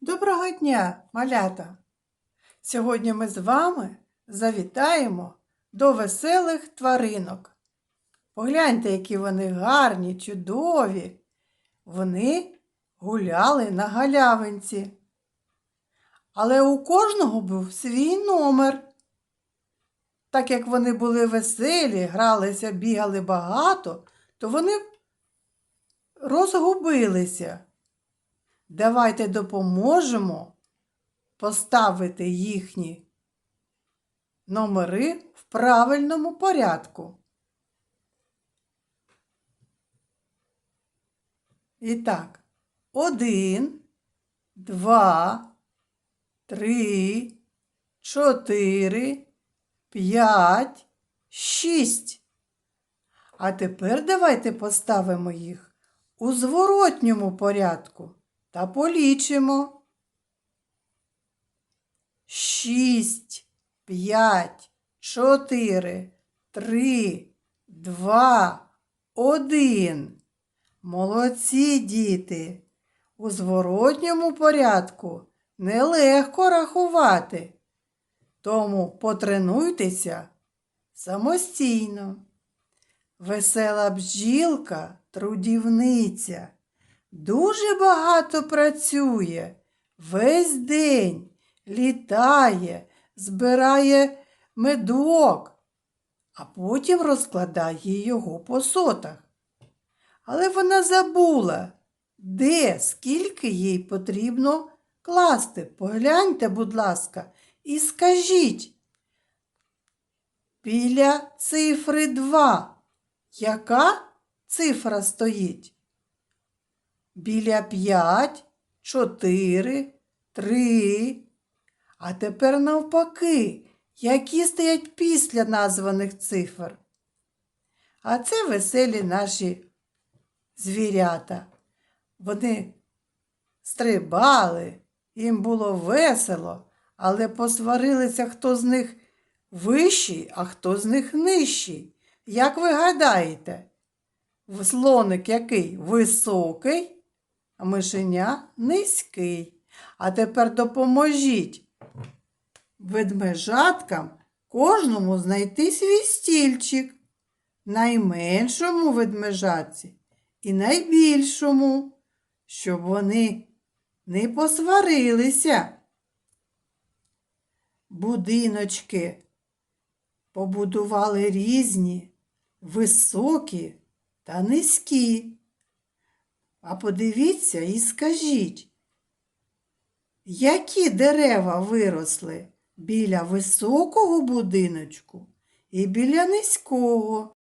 Доброго дня, малята! Сьогодні ми з вами завітаємо до веселих тваринок. Погляньте, які вони гарні, чудові. Вони гуляли на галявинці. Але у кожного був свій номер. Так як вони були веселі, гралися, бігали багато, то вони розгубилися. Давайте допоможемо поставити їхні номери в правильному порядку. І так, один, два, три, чотири, п'ять, шість. А тепер давайте поставимо їх у зворотньому порядку та полічимо. Шість, п'ять, чотири, три, два, один. Молодці діти. У зворотньому порядку нелегко рахувати. Тому потренуйтеся самостійно. Весела бджілка, трудівниця, дуже багато працює, весь день літає, збирає медок, а потім розкладає його по сотах. Але вона забула, де, скільки їй потрібно класти. Погляньте, будь ласка, і скажіть. Біля цифри 2. Яка цифра стоїть? Біля 5, 4, 3. А тепер навпаки, які стоять після названих цифр. А це веселі наші звірята. Вони стрибали, їм було весело, але посварилися, хто з них вищий, а хто з них нижчий. Як ви гадаєте, слоник який високий, мишеня низький. А тепер допоможіть ведмежаткам кожному знайти свій стільчик, найменшому ведмежатці і найбільшому, щоб вони не посварилися. Будиночки побудували різні, високі та низькі. А подивіться і скажіть, які дерева виросли біля високого будиночку і біля низького?